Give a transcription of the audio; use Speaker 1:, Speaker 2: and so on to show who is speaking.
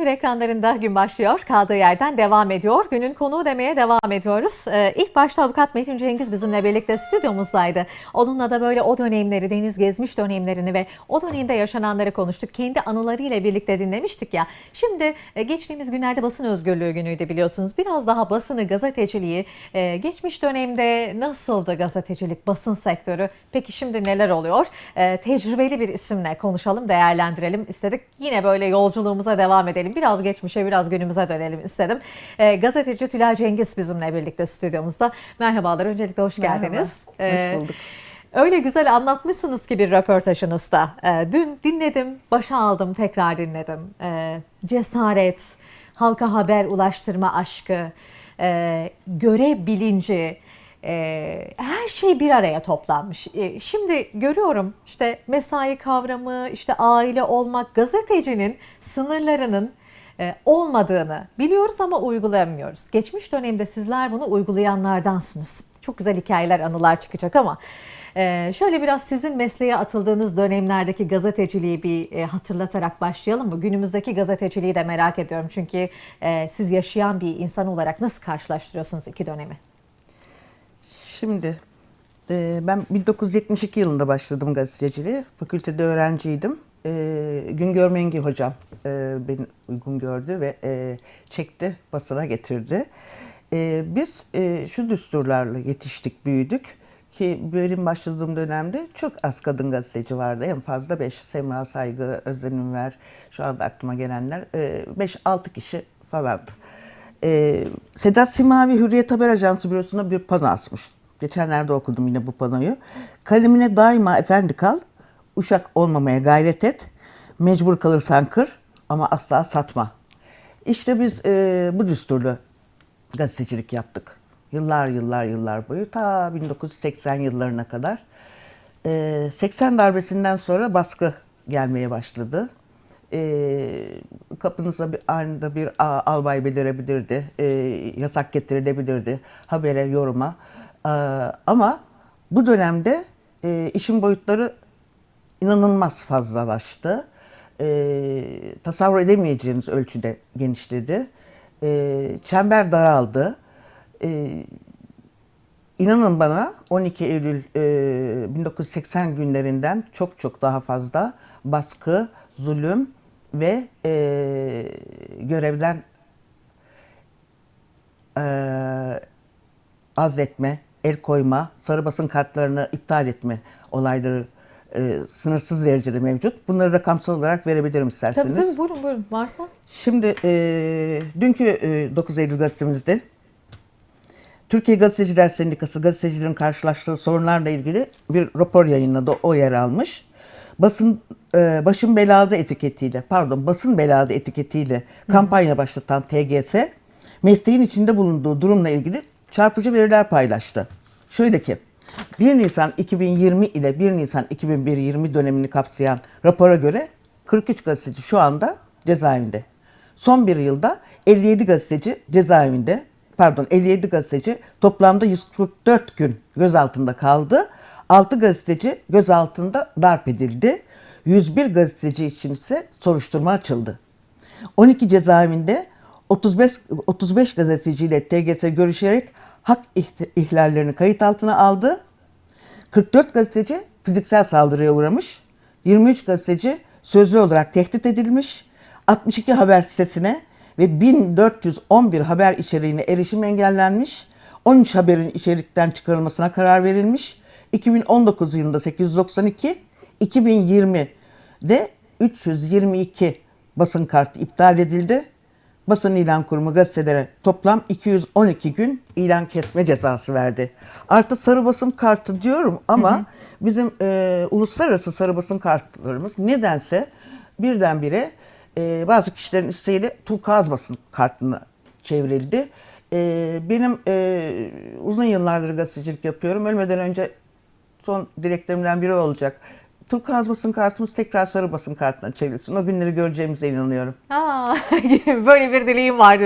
Speaker 1: Mühür ekranlarında gün başlıyor. Kaldığı yerden devam ediyor. Günün konuğu demeye devam ediyoruz. Ee, ilk başta avukat Metin Cengiz bizimle birlikte stüdyomuzdaydı. Onunla da böyle o dönemleri, deniz gezmiş dönemlerini ve o dönemde yaşananları konuştuk. Kendi anılarıyla birlikte dinlemiştik ya. Şimdi e, geçtiğimiz günlerde basın özgürlüğü günüydü biliyorsunuz. Biraz daha basını, gazeteciliği, e, geçmiş dönemde nasıldı gazetecilik, basın sektörü? Peki şimdi neler oluyor? E, tecrübeli bir isimle konuşalım, değerlendirelim istedik. Yine böyle yolculuğumuza devam edelim. Biraz geçmişe, biraz günümüze dönelim istedim. E, gazeteci Tülay Cengiz bizimle birlikte stüdyomuzda. Merhabalar, öncelikle hoş
Speaker 2: Merhaba,
Speaker 1: geldiniz.
Speaker 2: hoş
Speaker 1: E,
Speaker 2: bulduk.
Speaker 1: Öyle güzel anlatmışsınız ki bir röportajınızda. E, dün dinledim, başa aldım, tekrar dinledim. E, cesaret, halka haber ulaştırma aşkı, e, görev bilinci, e, her şey bir araya toplanmış. E, şimdi görüyorum işte mesai kavramı, işte aile olmak, gazetecinin sınırlarının e, olmadığını biliyoruz ama uygulayamıyoruz. Geçmiş dönemde sizler bunu uygulayanlardansınız. Çok güzel hikayeler, anılar çıkacak ama e, şöyle biraz sizin mesleğe atıldığınız dönemlerdeki gazeteciliği bir e, hatırlatarak başlayalım mı? Günümüzdeki gazeteciliği de merak ediyorum çünkü siz yaşayan bir insan olarak nasıl karşılaştırıyorsunuz iki dönemi?
Speaker 2: Şimdi e, ben 1972 yılında başladım gazeteciliğe. Fakültede öğrenciydim. E, Güngör Mengi hocam e, beni uygun gördü ve e, çekti, basına getirdi. E, biz şu düsturlarla yetiştik, büyüdük ki benim başladığım dönemde çok az kadın gazeteci vardı. En fazla 5. Semra Saygı, Özlem Ünver, şu anda aklıma gelenler 5-6 kişi falandı. Sedat Simavi Hürriyet Haber Ajansı bürosuna bir pano asmış. Geçenlerde okudum yine bu panoyu. Kalemine daima efendi kal, uşak olmamaya gayret et, mecbur kalırsan kır ama asla satma. İşte biz e, bu düsturlu gazetecilik yaptık. Yıllar yıllar yıllar boyu ta 1980 yıllarına kadar. E, 80 darbesinden sonra baskı gelmeye başladı. E, kapınıza bir anında bir albay belirebilirdi, e, yasak getirilebilirdi habere, yoruma. E, ama bu dönemde e, işin boyutları inanılmaz fazlalaştı. E, tasavvur edemeyeceğiniz ölçüde genişledi. E, çember daraldı. E, İnanın bana 12 Eylül e, 1980 günlerinden çok çok daha fazla baskı, zulüm ve e, görevden e, azletme, el koyma, sarı basın kartlarını iptal etme olayları e, sınırsız derecede mevcut. Bunları rakamsal olarak verebilirim
Speaker 1: Tabii
Speaker 2: isterseniz.
Speaker 1: tabii buyurun buyurun varsa.
Speaker 2: Şimdi e, dünkü e, 9 Eylül gazetemizde Türkiye Gazeteciler Sendikası gazetecilerin karşılaştığı sorunlarla ilgili bir rapor yayınladı. O yer almış. Basın e, başın belada etiketiyle, pardon basın belada etiketiyle kampanya başlatan TGS mesleğin içinde bulunduğu durumla ilgili çarpıcı veriler paylaştı. Şöyle ki 1 Nisan 2020 ile 1 Nisan 2020 dönemini kapsayan rapora göre 43 gazeteci şu anda cezaevinde. Son bir yılda 57 gazeteci cezaevinde, pardon 57 gazeteci toplamda 144 gün gözaltında kaldı. 6 gazeteci gözaltında darp edildi. 101 gazeteci için ise soruşturma açıldı. 12 cezaevinde 35 35 gazeteciyle TGS görüşerek hak ihlallerini kayıt altına aldı. 44 gazeteci fiziksel saldırıya uğramış. 23 gazeteci sözlü olarak tehdit edilmiş. 62 haber sitesine ve 1411 haber içeriğine erişim engellenmiş. 13 haberin içerikten çıkarılmasına karar verilmiş. 2019 yılında 892, 2020'de 322 basın kartı iptal edildi. Basın İlan Kurumu gazetelere toplam 212 gün ilan kesme cezası verdi. Artı sarı basın kartı diyorum ama bizim e, uluslararası sarı basın kartlarımız nedense birdenbire e, bazı kişilerin isteğiyle turkuaz basın kartına çevrildi. E, benim e, uzun yıllardır gazetecilik yapıyorum. Ölmeden önce son dileklerimden biri olacak. Turkuaz basın kartımız tekrar sarı basın kartına çevrilsin. O günleri göreceğimize inanıyorum.
Speaker 1: Aa, böyle bir dileğim var